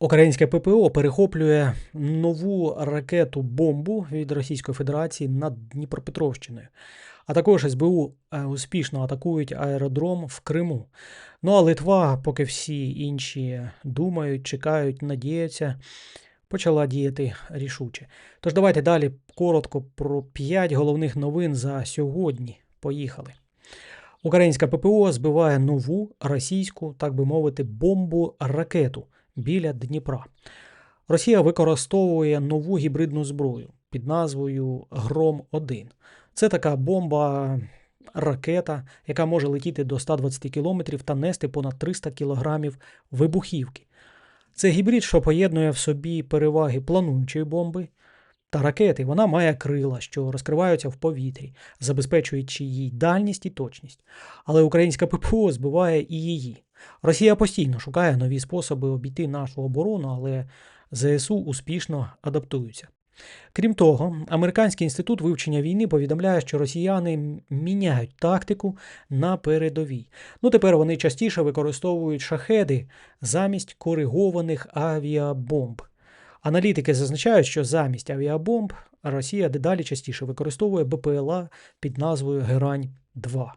Українське ППО перехоплює нову ракету бомбу від Російської Федерації над Дніпропетровщиною. А також СБУ е, успішно атакують аеродром в Криму. Ну а Литва, поки всі інші думають, чекають, надіються, почала діяти рішуче. Тож давайте далі коротко про п'ять головних новин за сьогодні. Поїхали. Українська ППО збиває нову російську, так би мовити, бомбу ракету біля Дніпра. Росія використовує нову гібридну зброю під назвою Гром 1 Це така бомба. Ракета, яка може летіти до 120 км та нести понад 300 кг вибухівки. Це гібрид, що поєднує в собі переваги плануючої бомби та ракети. Вона має крила, що розкриваються в повітрі, забезпечуючи їй дальність і точність. Але українська ППО збиває і її. Росія постійно шукає нові способи обійти нашу оборону, але ЗСУ успішно адаптуються. Крім того, Американський інститут вивчення війни повідомляє, що росіяни міняють тактику на передовій. Ну тепер вони частіше використовують шахеди замість коригованих авіабомб. Аналітики зазначають, що замість авіабомб Росія дедалі частіше використовує БПЛА під назвою Герань 2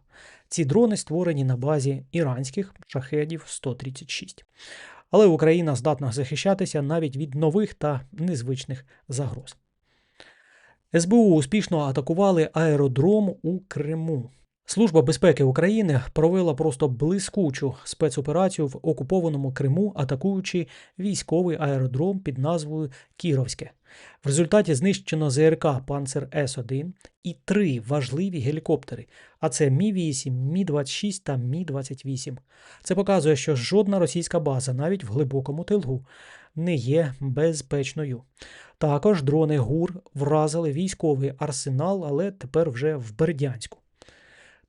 ці дрони створені на базі іранських шахедів 136. Але Україна здатна захищатися навіть від нових та незвичних загроз. СБУ успішно атакували аеродром у Криму. Служба безпеки України провела просто блискучу спецоперацію в окупованому Криму, атакуючи військовий аеродром під назвою Кіровське. В результаті знищено ЗРК Панцер С-1 і три важливі гелікоптери, а це Мі-8, Мі-26 та Мі-28. Це показує, що жодна російська база, навіть в глибокому тилгу, не є безпечною. Також дрони ГУР вразили військовий арсенал, але тепер вже в Бердянську.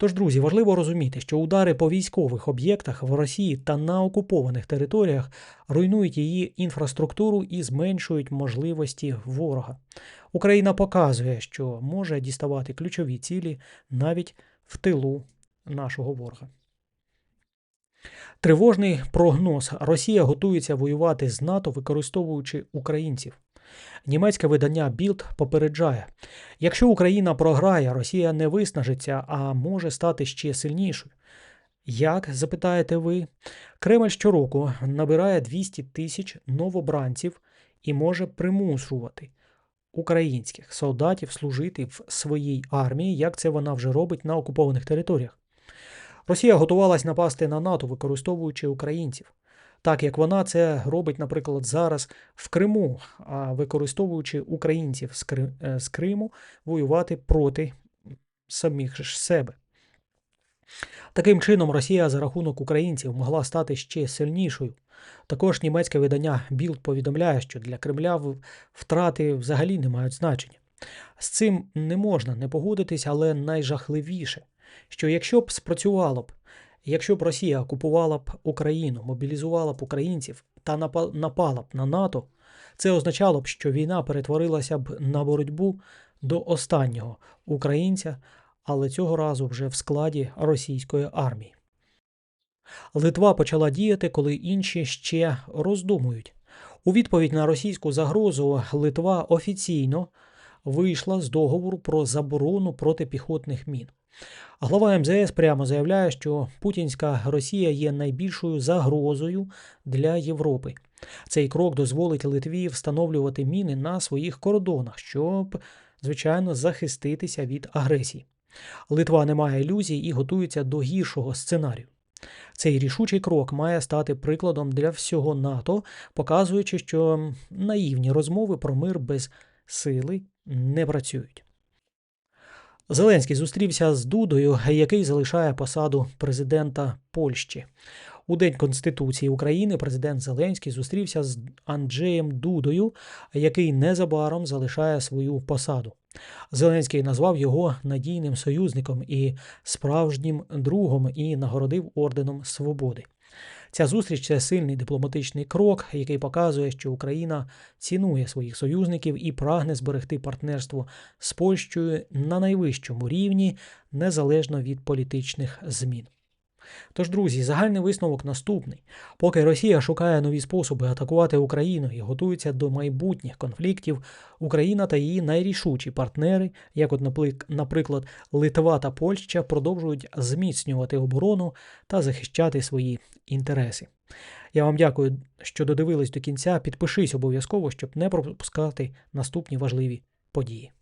Тож, друзі, важливо розуміти, що удари по військових об'єктах в Росії та на окупованих територіях руйнують її інфраструктуру і зменшують можливості ворога. Україна показує, що може діставати ключові цілі навіть в тилу нашого ворога. Тривожний прогноз: Росія готується воювати з НАТО, використовуючи українців. Німецьке видання Білд попереджає: якщо Україна програє, Росія не виснажиться, а може стати ще сильнішою. Як запитаєте ви, Кремль щороку набирає 200 тисяч новобранців і може примушувати українських солдатів служити в своїй армії, як це вона вже робить на окупованих територіях. Росія готувалась напасти на НАТО, використовуючи українців так як вона це робить, наприклад, зараз в Криму, а використовуючи українців з е, Криму воювати проти самих ж себе. Таким чином, Росія за рахунок українців могла стати ще сильнішою. Також німецьке видання Білд повідомляє, що для Кремля втрати взагалі не мають значення. З цим не можна не погодитись, але найжахливіше, що якщо б спрацювало б Якщо б Росія окупувала б Україну, мобілізувала б українців та напала б на НАТО, це означало б, що війна перетворилася б на боротьбу до останнього українця, але цього разу вже в складі російської армії. Литва почала діяти, коли інші ще роздумують. У відповідь на російську загрозу Литва офіційно вийшла з договору про заборону протипіхотних мін. Глава МЗС прямо заявляє, що Путінська Росія є найбільшою загрозою для Європи. Цей крок дозволить Литві встановлювати міни на своїх кордонах, щоб, звичайно, захиститися від агресії. Литва не має ілюзій і готується до гіршого сценарію. Цей рішучий крок має стати прикладом для всього НАТО, показуючи, що наївні розмови про мир без сили не працюють. Зеленський зустрівся з Дудою, який залишає посаду президента Польщі. У День Конституції України президент Зеленський зустрівся з Анджеєм Дудою, який незабаром залишає свою посаду. Зеленський назвав його надійним союзником і справжнім другом і нагородив орденом свободи. Ця зустріч це сильний дипломатичний крок, який показує, що Україна цінує своїх союзників і прагне зберегти партнерство з Польщею на найвищому рівні, незалежно від політичних змін. Тож, друзі, загальний висновок наступний: поки Росія шукає нові способи атакувати Україну і готується до майбутніх конфліктів, Україна та її найрішучі партнери, як, от, наприклад, Литва та Польща, продовжують зміцнювати оборону та захищати свої інтереси. Я вам дякую, що додивились до кінця. Підпишись обов'язково, щоб не пропускати наступні важливі події.